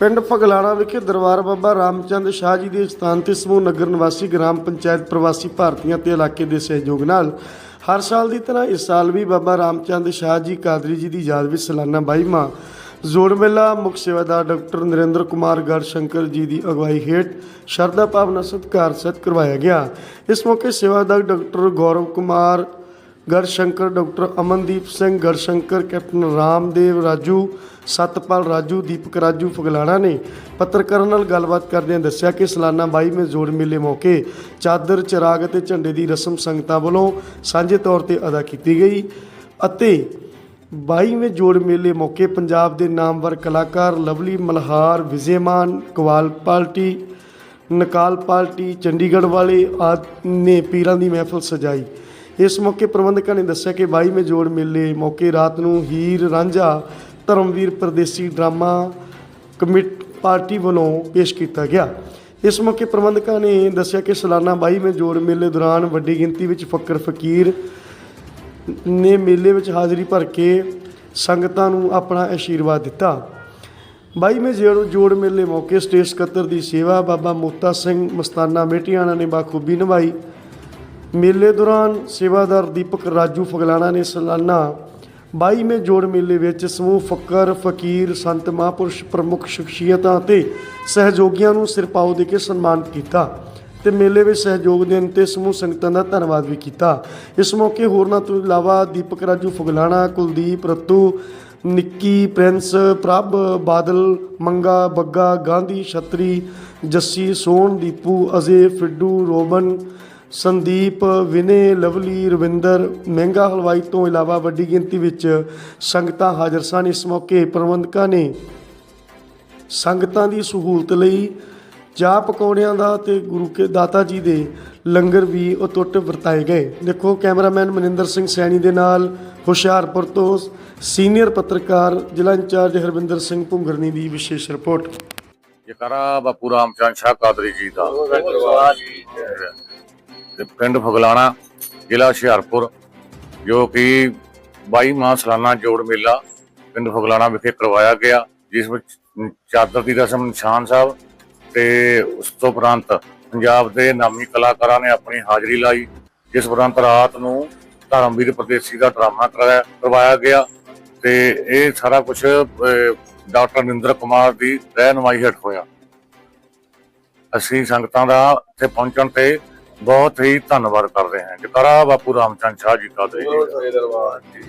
ਪਿੰਡ ਫਗਲਾਣਾ ਵਿਖੇ ਦਰਬਾਰ ਬਾਬਾ ਰਾਮਚੰਦ ਸ਼ਾਹ ਜੀ ਦੇ ਸਥਾਨ ਤੇ ਸਮੂਹ ਨਗਰ ਨਿਵਾਸੀ ਗ੍ਰਾਮ ਪੰਚਾਇਤ ਪ੍ਰਵਾਸੀ ਭਾਰਤੀਆਂ ਤੇ ਇਲਾਕੇ ਦੇ ਸਹਿਯੋਗ ਨਾਲ ਹਰ ਸਾਲ ਦੀ ਤਰ੍ਹਾਂ ਇਸ ਸਾਲ ਵੀ ਬਾਬਾ ਰਾਮਚੰਦ ਸ਼ਾਹ ਜੀ ਕਾਦਰੀ ਜੀ ਦੀ ਯਾਦ ਵਿੱਚ ਸਾਲਾਨਾ 22ਵਾਂ ਜੋੜ ਮੇਲਾ, ਮੁੱਖ ਸੇਵਾਦਾਰ ਡਾਕਟਰ ਨਰਿੰਦਰ ਕੁਮਾਰ ਗੜ ਸ਼ੰਕਰ ਜੀ ਦੀ ਅਗਵਾਈ ਹੇਠ ਸ਼ਰਧਾ ਭਾਵਨਾ ਸਤਿਕਾਰ ਸਤ ਕਰਵਾਇਆ ਗਿਆ। ਇਸ ਮੌਕੇ ਸੇਵਾਦਾਰ doctor Gaurav Kumar Garhshankar doctor Amandeep Singh Garhshankar captain Ramdev Raju, Satpal Raju, Deepak Raju Phaglana ਨੇ ਪੱਤਰਕਾਰਾਂ ਨਾਲ ਗੱਲਬਾਤ ਕਰਦਿਆਂ ਦੱਸਿਆ ਕਿ ਸਾਲਾਨਾ 22ਵੇਂ ਜੋੜ ਮੇਲੇ ਮੌਕੇ ਚਾਦਰ, ਚਿਰਾਗ ਅਤੇ ਝੰਡੇ ਦੀ ਰਸਮ ਸੰਗਤਾਂ ਵੱਲੋਂ ਸਾਂਝੇ ਤੌਰ ਤੇ ਅਦਾ ਕੀਤੀ ਗਈ ਅਤੇ 22ਵੇਂ ਜੋੜ ਮੇਲੇ ਮੌਕੇ ਪੰਜਾਬ ਦੇ ਨਾਮਵਰ ਕਲਾਕਾਰ ਲਵਲੀ ਮਲਹਾਰ ਵਿਜੇਮਾਨ ਕਵਾਲ ਪਾਲਟੀ, ਨਕਾਲ ਪਾਲਟੀ, ਚੰਡੀਗੜ੍ਹ ਵਾਲੇ ਆਦਿ ਨੇ ਪੀਰਾਂ ਦੀ ਮਹਿਫਲ ਸਜਾਈ। ਇਸ ਮੌਕੇ ਪ੍ਰਬੰਧਕਾਂ ਨੇ ਦੱਸਿਆ ਕਿ 22ਵੇਂ ਜੋੜ ਮੇਲੇ ਮੌਕੇ ਰਾਤ ਨੂੰ Heer Ranjha, Dharamveer Pardesi drama committee, party ਵੱਲੋਂ ਪੇਸ਼ ਕੀਤਾ ਗਿਆ। ਇਸ ਮੌਕੇ ਪ੍ਰਬੰਧਕਾਂ ਨੇ ਦੱਸਿਆ ਕਿ ਸਾਲਾਨਾ 22ਵੇਂ ਜੋੜ ਮੇਲੇ ਦੌਰਾਨ ਵੱਡੀ ਗਿਣਤੀ ਵਿੱਚ ਫਕਰ ਫਕੀਰ ਨੇ ਮੇਲੇ ਵਿੱਚ ਹਾਜ਼ਰੀ ਭਰ ਕੇ ਸੰਗਤਾਂ ਨੂੰ ਆਪਣਾ ਆਸ਼ੀਰਵਾਦ ਦਿੱਤਾ। 22ਵੇਂ ਜੋੜ ਜੋੜ ਮੇਲੇ ਮੌਕੇ ਸਟੇਜ ਸਕੱਤਰ ਦੀ ਸੇਵਾ ਬਾਬਾ ਮੋਤਾ ਸਿੰਘ ਮਸਤਾਨਾ ਮੇਟੀਆਣਾ ਨੇ ਬਾਖੂਬੀ ਨਿਭਾਈ। ਮੇਲੇ ਦੌਰਾਨ ਸੇਵਾਦਾਰ ਦੀਪਕ ਰਾਜੂ ਫਗਲਾਣਾ ਨੇ ਸਾਲਾਨਾ 22ਵੇਂ ਜੋੜ ਮੇਲੇ ਵਿੱਚ ਸਮੂਹ ਫਕਰ, ਫਕੀਰ, ਸੰਤ ਮਹਾਂਪੁਰਸ਼ ਪ੍ਰਮੁੱਖ ਸ਼ਖਸੀਅਤਾਂ ਅਤੇ ਸਹਿਯੋਗੀਆਂ ਨੂੰ ਸਿਰਪਾਓ ਦੇ ਕੇ ਸਨਮਾਨਿਤ ਕੀਤਾ ਤੇ ਮੇਲੇ ਵਿੱਚ ਸਹਿਯੋਗ ਦੇਣ ਤੇ ਸਮੂਹ ਸੰਗਤਾਂ ਦਾ ਧੰਨਵਾਦ ਵੀ ਕੀਤਾ। ਇਸ ਮੌਕੇ ਹੋਰਨਾਂ ਤੋਂ ਇਲਾਵਾ ਦੀਪਕ ਰਾਜੂ ਫਗਲਾਣਾ, ਕੁਲਦੀਪ, ਰੱਤੂ, ਨਿੱਕੀ, ਪ੍ਰਿੰਸ, ਪ੍ਰਭ, ਬਾਦਲ, ਮੰਗਾ, ਬੱਗਾ, ਗਾਂਧੀ, ਛਤਰੀ, ਜੱਸੀ, ਸੋਹਣ, ਦੀਪੂ, ਅਜੇ, ਫਿੱਡੂ ਰੋਬਨ ਸੰਦੀਪ ਵਿਨੇ ਲਵਲੀ ਰਵਿੰਦਰ ਮਹਿੰਗਾ ਹਲਵਾਈ ਤੋਂ ਇਲਾਵਾ ਵੱਡੀ ਗਿਣਤੀ ਵਿੱਚ ਸੰਗਤਾਂ ਹਾਜ਼ਰ ਸਨ। ਇਸ ਮੌਕੇ ਪ੍ਰਬੰਧਕਾਂ ਨੇ ਸੰਗਤਾਂ ਦੀ ਸਹੂਲਤ ਲਈ ਚਾਹ ਪਕੌੜਿਆਂ ਦਾ ਤੇ ਗੁਰੂ ਕੇ ਦਾਤਾ ਜੀ ਦੇ ਲੰਗਰ ਵੀ ਅਟੁੱਟ ਵਰਤਾਏ ਗਏ। ਦੇਖੋ ਕੈਮਰਾਮੈਨ ਮਨਿੰਦਰ ਸਿੰਘ ਸੈਣੀ ਦੇ ਨਾਲ ਹੁਸ਼ਿਆਰਪੁਰ ਤੋਂ ਸੀਨੀਅਰ ਪੱਤਰਕਾਰ ਜ਼ਿਲ੍ਹਾ ਇੰਚਾਰਜ ਹਰਵਿੰਦਰ ਸਿੰਘ ਭੁੰਗਰਨੀ ਦੀ ਵਿਸ਼ੇਸ਼ ਰਿਪੋਰਟ। ਜਕਰਾ ਬਾਪੂ ਰਾਮਚੰਦ ਸ਼ਾਹ ਕਾਦਰੀ ਜੀ ਦਾ। ਪਿੰਡ ਫਗਲਾਣਾ ਜ਼ਿਲ੍ਹਾ ਹੁਸ਼ਿਆਰਪੁਰ, ਜੋ ਕਿ 22 ਮਾਹ ਸਾਲਾਨਾ ਜੋੜ ਮੇਲਾ ਪਿੰਡ ਫਗਲਾਣਾ ਵਿਖੇ ਕਰਵਾਇਆ ਗਿਆ, ਜਿਸ ਵਿੱਚ ਚਾਦਰ ਦੀ ਰਸਮ ਨਿਸ਼ਾਨ ਸਾਹਿਬ ਤੇ ਉਸ ਤੋਂ ਉਪਰੰਤ ਪੰਜਾਬ ਦੇ ਨਾਮੀ ਕਲਾਕਾਰਾਂ ਨੇ ਆਪਣੀ ਹਾਜ਼ਰੀ ਲਾਈ, ਜਿਸ ਉਪਰੰਤ ਰਾਤ ਨੂੰ ਧਰਮਵੀਰ ਪ੍ਰਦੇਸੀ ਦਾ ਡਰਾਮਾ ਕਰਾਇਆ, ਕਰਵਾਇਆ ਗਿਆ ਤੇ ਇਹ ਸਾਰਾ ਕੁਝ ਡਾਕਟਰ ਨਿੰਦਰ ਕੁਮਾਰ ਦੀ ਰਹਿਨਮਾਈ ਹੇਠ ਹੋਇਆ। ਅਸੀਂ ਸੰਗਤਾਂ ਦਾ ਇੱਥੇ ਪਹੁੰਚਣ ਤੇ ਬਹੁਤ ਹੀ ਧੰਨਵਾਦ ਕਰਦੇ ਹਾਂ। ਜਕਰਾ ਬਾਪੂ ਰਾਮਚੰਦ ਸ਼ਾਹ ਜੀ ਕਾ ਦੇ ਦਰਬਾਰ। ਜੀ